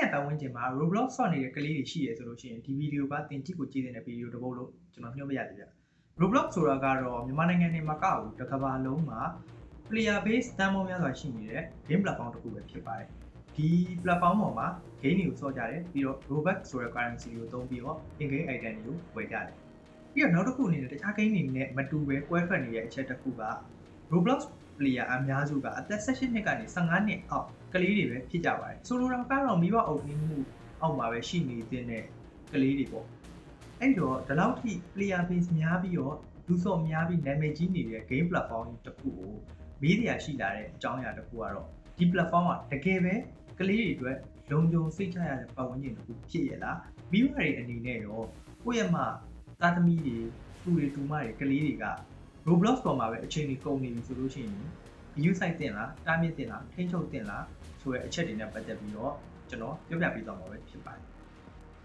တဲ့ရပတ်ဝန်းကျင်မှာ Roblox ဆော့နေတဲ့ကလေးတွေရှိရဆိုလို့ရှိရင်ဒီဗီဒီယိုကတင်ကြည့်ကိုကြည့်တဲ့ဗီဒီယိုတစ်ပုဒ်လို့ကျွန်တော်ညွှန်ပြရသေးဗျ Roblox ဆိုတာကတော့မြန်မာနိုင်ငံနေမှာကဘူးတစ်ကမ္ဘာလုံးမှာ player base တန်ဖိုးများစွာရှိနေတဲ့ game platform တစ်ခုပဲဖြစ်ပါတယ်ဒီ platform ပေါ်မှာ game တွေကိုဆော့ကြတယ်ပြီးတော့ Robux ဆိုတဲ့ currency ကိုသုံးပြီးတော့ in game item တွေကိုဝယ်ကြတယ်ပြီးတော့နောက်တစ်ခုအနေနဲ့တခြား game တွေနဲ့မတူပဲကွဲထွက်နေတဲ့အချက်တစ်ခုက Roblox player အများစုကအသက်16နှစ်ကနေ15နှစ်အောက် ကလေးတွေပဲဖြစ်ကြပါတယ်ဆိုလိုတာကတော့မိဘအုပ်နှင်းမှုအောက်မှာပဲရှိနေတဲ့ကလေးတွေပေါ့အဲ့တော့ဒီလောက်ထိ player base များပြီးတော့လူစော့များပြီးနာမည်ကြီးနေတဲ့ game platform တစ်ခုကိုမီးဒီယာရှိလာတဲ့အကြောင်းအရာတစ်ခုကတော့ဒီ platform ကတကယ်ပဲကလေးတွေအတွက်လုံခြုံစိတ်ချရတဲ့ပတ်ဝန်းကျင်တစ်ခုဖြစ်ရလားမိဘတွေအနေနဲ့ရောကိုယ့်ရဲ့မှသားသမီးတွေသူတွေတူမတွေကလေးတွေက Roblox ပေါ်မှာပဲအချိန်ကြီးကုန်နေပြီဆိုလို့ရှိရင် view site တင်လားတားမြစ်တင်လားထိန်းချုပ်တင်လားဆိုတဲ့အချက်တွေနဲ့ပတ်သက်ပြီးတော့ကျွန်တော်ပြောပြပေးသွားမှာပဲဖြစ်ပါတယ်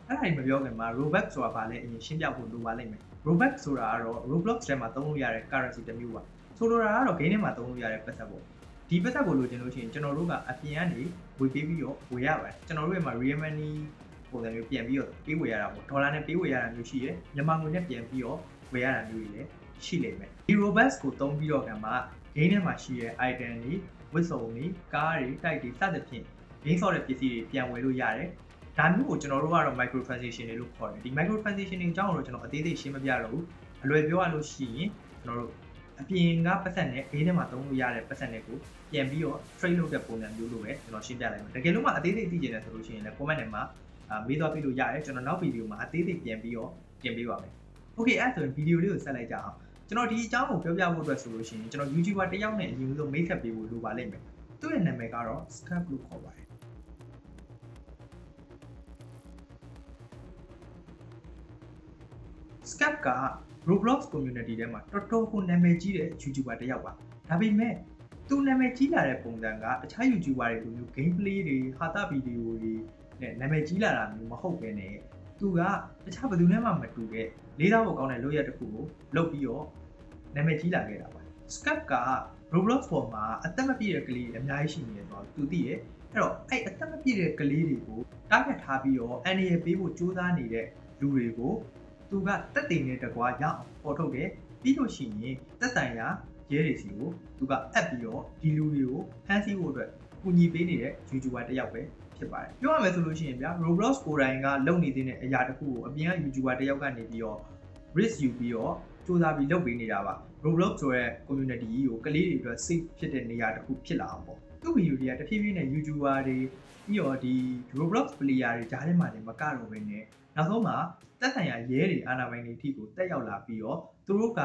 အဲ့ဒါကြီးမပြောခင်မှာ Robux ဆိုတာဘာလဲအရင်ရှင်းပြဖို့လိုပါလိမ့်မယ် Robux ဆိုတာကတော့ Roblox ထဲမှာသုံးလို့ရတဲ့ currency တစ်မျိုးပါဆိုလိုတာကတော့ game ထဲမှာသုံးလို့ရတဲ့ပတ်သက်ပေါ့ဒီပတ်သက်ကိုလိုချင်လို့ရှိရင်ကျွန်တော်တို့ကအပြင်ကနေဝေပေးပြီးတော့ဝေရပါတယ်ကျွန်တော်တို့ရဲ့မှာ real money ပုံစံမျိုးပြန်ပြီးတော့ပေးဝေရတာပေါ့ဒေါ်လာနဲ့ပေးဝေရတာမျိုးရှိရယ်မြန်မာငွေနဲ့ပြန်ပြီးတော့ဝေရတာမျိုးတွေလည်းရှိလိမ့်မယ်ဒီ Robux ကိုသုံးပြီးတော့ကမှ game ထဲမှာရှိတဲ့ item တွေဝတ်စုံတွေကားတွေတိုက်တွေစသဖြင့် game ဆော့တဲ့ပစ္စည်းတွေပြန်ဝယ်လို့ရတယ်ဒါမျိုးကိုကျွန်တော်တို့ကတော့ micro transaction တွေလို့ခေါ်တယ်ဒီ micro transaction တွေအကြောင်းကိုတော့ကျွန်တော်အသေးသေးရှင်းမပြတော့ဘူးအလွယ်ပြောရလို့ရှိရင်ကျွန်တော်တို့အပြင်ကပတ်သက်နဲ့ game ထဲမှာသုံးလို့ရတဲ့ပတ်သက်တွေကိုပြန်ပြီးတော့ trade လုပ်တဲ့ပုံစံမျိုးလိုပဲကျွန်တော်ရှင်းပြလိုက်မယ်တကယ်လို့မှအသေးသေးသိချင်တယ်ဆိုလို့ရှိရင်လည်း comment ထဲမှာမေးသွားပြီးလို့ရတယ်ကျွန်တော်နောက်ဗီဒီယိုမှာအသေးသေးပြန်ပြီးတော့ပြင်ပေးပါမယ် okay အဲ့ဆိုရင်ဗီဒီယိုလေးကိုဆက်လိုက်ကြအောင် ကျွန်တော်ဒီအကြောင်းကိုပြောပြဖို့အတွက်ဆိုလို့ရှိရင်ကျွန်တော် YouTuber တစ်ယောက်နဲ့အရင်ဆုံးမိတ်ဆက်ပေးဖို့လိုပါလိမ့်မယ်သူ့ရဲ့နာမည်ကတော့ Skype လို့ခေါ်ပါတယ် Skype က Roblox community ထဲမှာတော်တော်ကိုနာမည်ကြီးတဲ့ YouTuber တစ်ယောက်ပါဒါပေမဲ့သူနာမည်ကြီးလာတဲ့ပုံစံကတခြား YouTuber တွေလိုမျိုး gameplay တွေဟာတာဗီဒီယိုတွေနဲ့နာမည်ကြီးလာတာမျိုးမဟုတ်ဘဲနဲ့ သူကတခြားဘယ်သူနဲ့မှမတူတဲ့လေးသားဖို့ကောင်းတဲ့လုပ်ရတစ်ခုကိုလုပ်ပြီးတော့နာမည်ကြီးလာခဲ့တာပါ Skype က Roblox ပေါ်မှာအသက်မပြည့်တဲ့ကလေးတွေအများကြီးရှိနေတယ်ဆိုတော့သူသိရဲ့အဲ့တော့အဲ့အသက်မပြည့်တဲ့ကလေးတွေကို target ထားပြီးတော့ NA ပေးဖို့ကြိုးစားနေတဲ့လူတွေကိုသူကတက်တင်နဲ့တကွာရအောင်ပေါ်ထုတ်တယ်ပြီးလို့ရှိရင်သက်ဆိုင်ရာရဲတွေစီကိုသူကအပ်ပြီးတော့ဒီလူတွေကိုဖမ်းဆီးဖို့အတွက်ကူညီပေးနေတဲ့ YouTuber တစ်ယောက်ပဲ ဖြစ်ပါတယ်ပြောရမယ်ဆိုလို့ရှိရင်ဗျာ Roblox ကိုယ်တိုင်ကလုပ်နေတဲ့အရာတစ်ခုကိုအပြင်က YouTuber တစ်ယောက်ကနေပြီးတော့ risk ယူပြီးတော့စူးစမ်းပြီးလုပ်ပေးနေတာပါ Roblox ဆိုတဲ့ community ကြီးကိုကလေးတွေအတွက် safe ဖြစ်တဲ့နေရာတစ်ခုဖြစ်လာအောင်ပေါ့သူ့ဗီဒီယိုတွေကတဖြည်းဖြည်းနဲ့ YouTuber တွေပြီးတော့ဒီ Roblox player တွေကြားထဲမှာနေမကတော့ဘဲနဲ့နောက်ဆုံးမှာတက်ဆိုင်ရာရဲတွေအာဏာပိုင်တွေအထိကိုတက်ရောက်လာပြီးတော့သူတို့က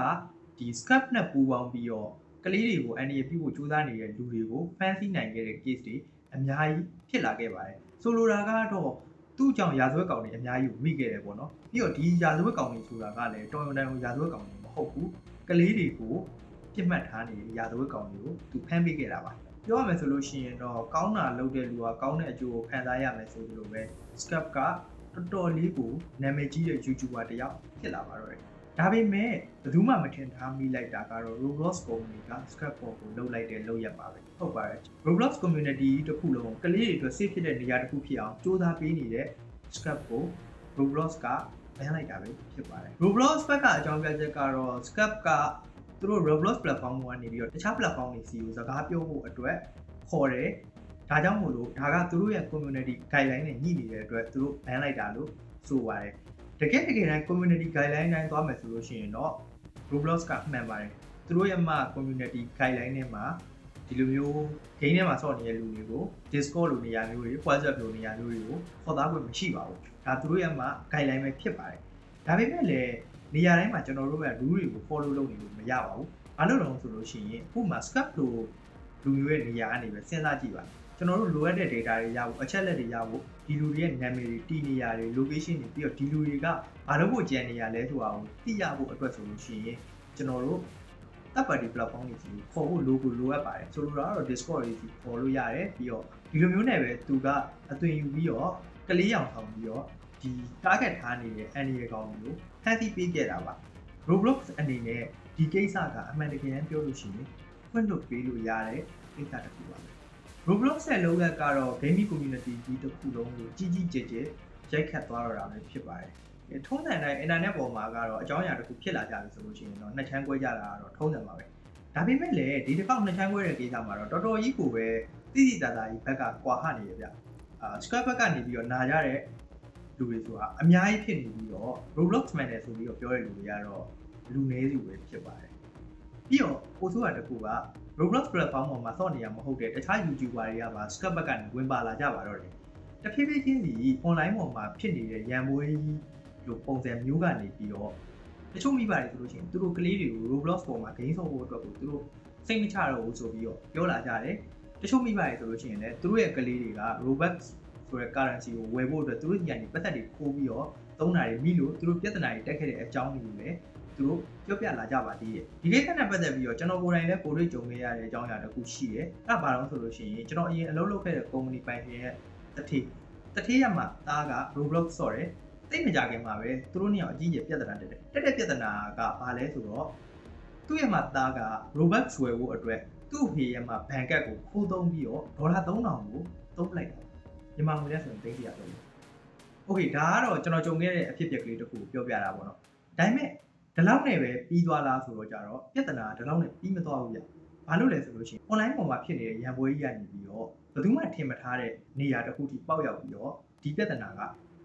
ဒီ Skype နဲ့ပူးပေါင်းပြီးတော့ကလေးတွေကို NDA ပြုဖို့စူးစမ်းနေတဲ့လူတွေကိုဖမ်းဆီးနိုင်ခဲ့တဲ့ case တွေ အများကြီးဖြစ်လာခဲ့ပါတယ်ဆိုလိုတာကတော့သူ့ကြောင့်ရာဇဝတ်ကောင်တွေအများကြီးကိုမိခဲ့တယ်ပေါ့နော်ပြီးတော့ဒီရာဇဝတ်ကောင်တွေဆိုတာကလည်းတော်ရုံတန်ရုံရာဇဝတ်ကောင်တွေမဟုတ်ဘူးကလေးတွေကိုပြစ်မှတ်ထားနေတဲ့ရာဇဝတ်ကောင်တွေကိုသူဖမ်းပေးခဲ့တာပါပြောရမယ်ဆိုလို့ရှိရင်တော့ကောင်းတာလုပ်တဲ့လူကကောင်းတဲ့အကျိုးကိုခံစားရမယ်ဆိုလိုပဲ Scap ကတော်တော်လေးကိုနာမည်ကြီးတဲ့ YouTuber တယောက်ဖြစ်လာပါတော့တယ် ဒါပေမဲ့ဘယ်သူမှမထင်ထားမိလိုက်တာကတော့ Roblox community က Scrap board ကိုလုပ်လိုက်တဲ့လုပ်ရက်ပါပဲဟုတ်ပါတယ် Roblox community တစ်ခုလုံးကလေးတွေအတွက် safe ဖြစ်တဲ့နေရာတစ်ခုဖြစ်အောင်စူးစမ်းပေးနေတဲ့ Scrap ကို Roblox ကဘန်လိုက်တာပဲဖြစ်ပါတယ် Roblox ဘက်ကအကြောင်းပြချက်ကတော့ Scrap ကသူတို့ Roblox platform ကနေပြီးတော့တခြား platform တွေစီကိုစကားပြောဖို့အတွက်ခေါ်တယ်ဒါကြောင့်မို့လို့ဒါကသူတို့ရဲ့ community guideline နဲ့ညှိနေတဲ့အတွက်သူတို့ ban လိုက်တာလို့ဆိုပါတယ် တကယ်တကယ်တမ်း community guideline တိုင်းသွားမယ်ဆိုလို့ရှိရင်တော့ Roblox ကမှန်ပါတယ်သူတို့ရဲ့မှ community guideline ထဲမှာဒီလိုမျိုး game ထဲမှာဆော့နေတဲ့လူတွေကို Discord လိုနေရာမျိုးတွေ WhatsApp လိုနေရာမျိုးတွေကိုခေါ်သားခွင့်မရှိပါဘူးဒါသူတို့ရဲ့မှ guideline ပဲဖြစ်ပါတယ်ဒါပေမဲ့လည်းနေရာတိုင်းမှာကျွန်တော်တို့က rule တွေကို follow လုပ်နေလို့မရပါဘူးဘာလို့လဲဆိုလို့ရှိရင်အခုမှ script လိုလူမျိုးရဲ့နေရာကနေပဲစဉ်းစားကြည့်ပါ ကျွန်တော်တို့လိုအပ်တဲ့ data တွေရဖို့အချက်လက်တွေရဖို့ဒီလူတွေရဲ့နာမည်တွေတည်နေရာတွေ location တွေပြီးတော့ဒီလူတွေကဘာလို့ဖို့ကြံနေရလဲဆိုတာကိုသိရဖို့အတွက်ဆိုလို့ရှိရင်ကျွန်တော်တို့ third party platform တွေကြီးခေါ်ဖို့ logo လိုအပ်ပါတယ်ဆိုလိုတာကတော့ Discord တွေကြီးခေါ်လို့ရတယ်ပြီးတော့ဒီလိုမျိုးနဲ့ပဲသူကအသွင်ယူပြီးတော့ကလေးရောင်ဆောင်ပြီးတော့ဒီ target ထားနေတဲ့ annual ကောင်တွေကိုဖန်တီးပေးခဲ့တာပါ Roblox အနေနဲ့ဒီကိစ္စကအမှန်တကယ်ပြောလို့ရှိရင်ဖွင့်လို့ပေးလို့ရတဲ့ကိစ္စတစ်ခုပါပဲ Roblox ရဲ့လောကကတော့ gaming community ကြီးတစ်ခုလုံးကိုကြီးကြီးကျယ်ကျယ်ရိုက်ခတ်သွားတော့တာပဲဖြစ်ပါတယ်အဲထုံးစံတိုင်း internet ပေါ်မှာကတော့အကြောင်းအရာတစ်ခုဖြစ်လာကြပြီဆိုလို့ရှိရင်တော့နှစ်ချမ်းကွဲကြတာကတော့ထုံးစံပါပဲဒါပေမဲ့လည်းဒီတစ်ခေါက်နှစ်ချမ်းကွဲတဲ့ကိစ္စမှာတော့တော်တော်ကြီးကိုပဲတိတိတသားကြီးဘက်ကကွာဟနေရဗျအာ Square ဘက်ကနေပြီးတော့နာကြတဲ့လူတွေဆိုတာအများကြီးဖြစ်နေပြီးတော့ Roblox man တယ်ဆိုပြီးတော့ပြောတဲ့လူတွေကတော့လူနည်းစုပဲဖြစ်ပါတယ် ပြီးတော့ကိုဆိုးရတစ်ခုက Roblox platform ပေါ်မှာစောင့်နေရမဟုတ်တဲ့တခြား YouTuber တွေကပါ Skype ဘက်ကနေဝင်ပါလာကြပါတော့တယ်။တဖြည်းဖြည်းချင်းစီ online ပေါ်မှာဖြစ်နေတဲ့ရန်မွေးလိုပုံစံမျိုးကနေပြီးတော့တချို့မိပါတယ်ဆိုလို့ရှိရင်သူတို့ကလေးတွေကို Roblox ပေါ်မှာ game ဆော့ဖို့အတွက်ကိုသူတို့စိတ်မချတော့ဘူးဆိုပြီးတော့ပြောလာကြတယ်။တချို့မိပါတယ်ဆိုလို့ရှိရင်လည်းသူတို့ရဲ့ကလေးတွေက Robux ဆိုတဲ့ currency ကိုဝယ်ဖို့အတွက်သူတို့ညနေပတ်သက်တွေခိုးပြီးတော့သုံးတာတွေမိလို့သူတို့ပြဿနာတွေတက်ခဲ့တဲ့အကြောင်းတွေကိုလည်း သူတို့ပြောပြလာကြပါသေးတယ်ဒီကိစ္စနဲ့ပတ်သက်ပြီးတော့ကျွန်တော်ကိုယ်တိုင်လည်းကိုယ်တွေ့ကြုံခဲ့ရတဲ့အကြောင်းအရာတစ်ခုရှိတယ်အဲ့ဒါဘာလို့ဆိုလို့ရှိရင်ကျွန်တော်အရင်အလုပ်လုပ်ခဲ့တဲ့ company ပိုင်ရှင်ရဲ့တတိတတိယမှာသားက Roblox ဆော့တယ်တိတ်မကြခင်မှာပဲသူတို့နှစ်ယောက်အကြီးကြီးပြဿနာတက်တယ်တက်တဲ့ပြဿနာကဘာလဲဆိုတော့သူ့ရဲ့မှာသားက Robux ဝယ်ဖို့အတွက်သူ့ဟေရဲ့မှာဘဏ်ကတ်ကိုခိုးသုံးပြီးတော့ဒေါ်လာ3000ကိုသုံးပလိုက်တာမြန်မာငွေနဲ့ဆိုရင်သိန်း100တော့โอเคဒါကတော့ကျွန်တော်ကြုံခဲ့တဲ့အဖြစ်အပျက်ကလေးတစ်ခုကိုပြောပြတာပေါ့နော်ဒါပေမဲ့ ဒီလောက်နဲ့ပဲပြီးသွားလားဆိုတော့ကြတော့ပြဿနာဒီလောက်နဲ့ပြီးမသွားဘူးဗျ။ဘာလို့လဲဆိုလို့ရှိရင် online ပေါ်မှာဖြစ်နေတဲ့ရန်ပွဲကြီးကနေပြီးတော့ဘယ်သူမှထင်မထားတဲ့နေရာတစ်ခုထိပေါက်ရောက်ပြီးတော့ဒီပြဿနာက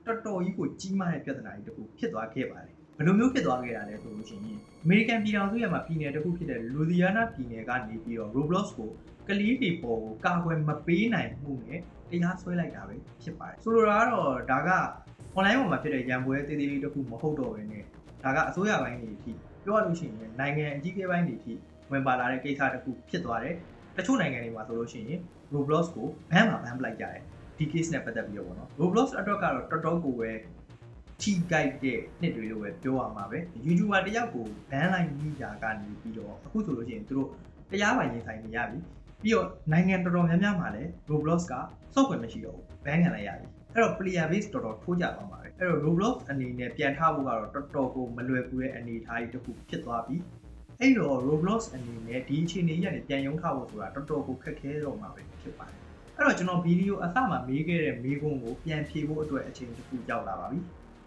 တော်တော်ကြီးကိုကြီးမားတဲ့ပြဿနာကြီးတစ်ခုဖြစ်သွားခဲ့ပါတယ်။ဘယ်လိုမျိုးဖြစ်သွားခဲ့တာလဲဆိုလို့ရှိရင် American ပြည်ထောင်စုရဲ့မှာပြည်နယ်တစ်ခုဖြစ်တဲ့ Louisiana ပြည်နယ်ကနေပြီးတော့ Roblox ကိုကလေးတွေပေါ်ကိုကာကွယ်မပေးနိုင်မှုနဲ့တရားစွဲလိုက်တာပဲဖြစ်ပါတယ်။ဆိုလိုတာကတော့ဒါက online ပေါ်မှာဖြစ်တဲ့ရန်ပွဲသေးသေးလေးတစ်ခုမဟုတ်တော့ဘဲနဲ့ ဒါကအစိုးရပိုင်းတွေအထိပြောရလို့ရှိရင်နိုင်ငံအကြီးအကဲပိုင်းတွေအထိဝင်ပါလာတဲ့ကိစ္စတစ်ခုဖြစ်သွားတယ်။တချို့နိုင်ငံတွေမှာဆိုလို့ရှိရင် Roblox ကိုဘန်မှာဘန်ပလိုက်ကြတယ်။ဒီ case နဲ့ပတ်သက်ပြီးတော့ပေါ့နော်။ Roblox အတွက်ကတော့တော်တော်ကိုပဲထိကြိုက်တဲ့နှစ်တွေလို့ပဲပြောရမှာပဲ။ YouTuber တယောက်ကိုဘန်လိုက်မိတာကနေပြီးတော့အခုဆိုလို့ရှိရင်သူတို့တရားပိုင်ရင်ဆိုင်နေရပြီ။ပြီးတော့နိုင်ငံတော်တော်များများမှာလည်း Roblox ကစော့ခွင့်မရှိတော့ဘူး။ဘန်ခံလိုက်ရပြီ။ အဲ့တော့ player base တော်တော်ထိုးကြသွားမှာပဲအဲ့တော့ Roblox အနေနဲ့ပြန်ထားဖို့ကတော့တော်တော်ကိုမလွယ်ကူတဲ့အနေအထားကြီးတစ်ခုဖြစ်သွားပြီအဲ့တော့ Roblox အနေနဲ့ဒီအခြေအနေကြီးကနေပြန်ရုံးထားဖို့ဆိုတာတော်တော်ကိုခက်ခဲတော့မှာပဲဖြစ်ပါတယ်အဲ့တော့ကျွန်တော်ဗီဒီယိုအစမှာမေးခဲ့တဲ့မေးခွန်းကိုပြန်ဖြေဖို့အတွက်အချိန်တစ်ခုရောက်လာပါပြီ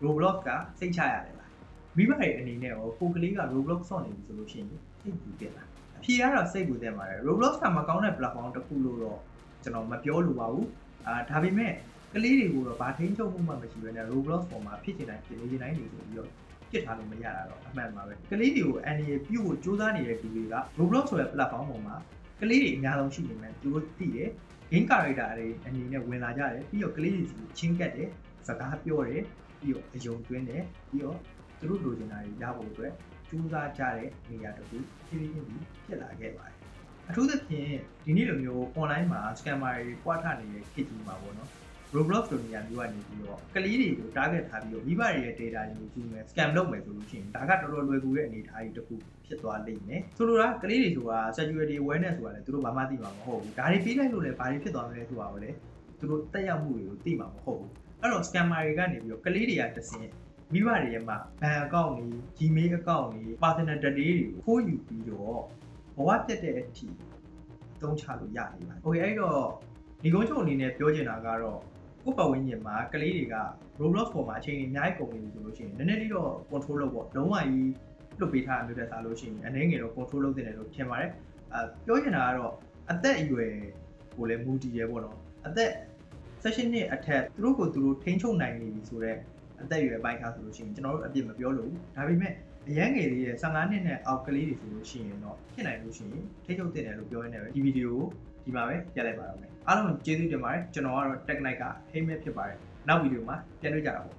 Roblox ကစိတ်ချရတယ်လားမိဘရဲ့အနေနဲ့ရောကိုကလေးက Roblox ဆော့နေပြီဆိုလို့ရှိရင်စိတ်ပူတယ်လားအဖြေကတော့စိတ်ပူတယ်ပါတယ် Roblox ကမကောင်းတဲ့ platform တစ်ခုလို့တော့ကျွန်တော်မပြောလိုပါဘူးအာဒါပေမဲ့ ကလေးတွေကိုတော့ဗာထိန်းချုပ်မှုမှမရှိဘဲနဲ့ Roblox ပေါ်မှာဖြစ်ချင်တိုင်းဖြစ်နေချင်တိုင်းနေဆိုပြီးတော့ပြစ်ထားလို့မရတာတော့အမှန်ပါပဲကလေးတွေကိုအန်ဒီရပြုတ်ဖို့စူးစမ်းနေတဲ့သူတွေက Roblox ဆိုတဲ့ platform ပေါ်မှာကလေးတွေအများဆုံးရှိနေမယ်သူတို့သိတယ် game character တွေအနေနဲ့ဝင်လာကြတယ်ပြီးတော့ကလေးတွေစီချင်းကပ်တယ်စကားပြောတယ်ပြီးတော့အယုံသွင်းတယ်ပြီးတော့သူတို့လိုချင်တာတွေရဖို့အတွက်စူးစမ်းကြတဲ့နေရာတစ်ခုဖြည်းဖြည်းချင်းဖြစ်လာခဲ့ပါတယ်အထူးသဖြင့်ဒီနေ့လိုမျိုး online မှာ scammer တွေပွားထနေတဲ့ခေတ်ကြီးမှာပေါ့နော် Roblox လိုနေရာမျိုးကနေပြီးတော့ကလေးတွေကို target ထားပြီးတော့မိဘတွေရဲ့ data တွေကိုယူမယ် scam လုပ်မယ်ဆိုလို့ရှိရင်ဒါကတော်တော်လွယ်ကူတဲ့အနေအထားကြီးတစ်ခုဖြစ်သွားလိမ့်မယ်ဆိုလိုတာကလေးတွေဆိုတာ security awareness ဆိုတာလည်းသူတို့ဘာမှသိမှာမဟုတ်ဘူးဒါတွေပြီးလိုက်လို့လည်းဘာတွေဖြစ်သွားမလဲဆိုတာကိုလည်းသူတို့တက်ရောက်မှုတွေကိုသိမှာမဟုတ်ဘူးအဲ့တော့ scammer တွေကနေပြီးတော့ကလေးတွေကတစင်မိဘတွေရဲ့မှာဘဏ်အကောင့်တွေ Gmail အကောင့်တွေ personal data တွေကိုခိုးယူပြီးတော့ဘဝပြတ်တဲ့အထိအသုံးချလို့ရနေပါတယ်။ Okay အဲ့တော့ဒီကုန်းချုပ်အနေနဲ့ပြောချင်တာကတော့ ကိုယ့်ပတ်ဝန်းကျင်မှာကလေးတွေက Roblox ပေါ်မှာအချိန်ကြီးအများကြီးကုန်နေပြီဆိုလို့ရှိရင်နည်းနည်းလေးတော့ control လုပ်ပေါ့လုံးဝကြီးလွတ်ပေးထားတာမျိုးတက်စားလို့ရှိရင်အနေငယ်တော့ control လုပ်တင်တယ်လို့ထင်ပါတယ်အဲပြောချင်တာကတော့အသက်အရွယ်ကိုလည်းမူတည်ရဲပေါ့နော်အသက် session နှစ်အထက်သူတို့ကိုသူတို့ထိန်းချုပ်နိုင်နေပြီဆိုတော့အသက်အရွယ်ပိုင်းခါဆိုလို့ရှိရင်ကျွန်တော်တို့အပြစ်မပြောလို့ဒါပေမဲ့အရန်ငယ်လေးရဲ့15နှစ်နဲ့အောက်ကလေးတွေဆိုလို့ရှိရင်တော့ဖြစ်နိုင်လို့ရှိရင်ထိချုပ်တင်တယ်လို့ပြောရင်းနဲ့ပဲဒီဗီဒီယိုကို ဒီမှာပဲပြလိုက်ပါတော့မယ်အားလုံးကျေးဇူးတင်ပါတယ်ကျွန်တော်ကတော့ Tech Night က Hey Mate ဖြစ်ပါတယ်နောက်ဗီဒီယိုမှာပြန်တွေ့ကြတာပေါ့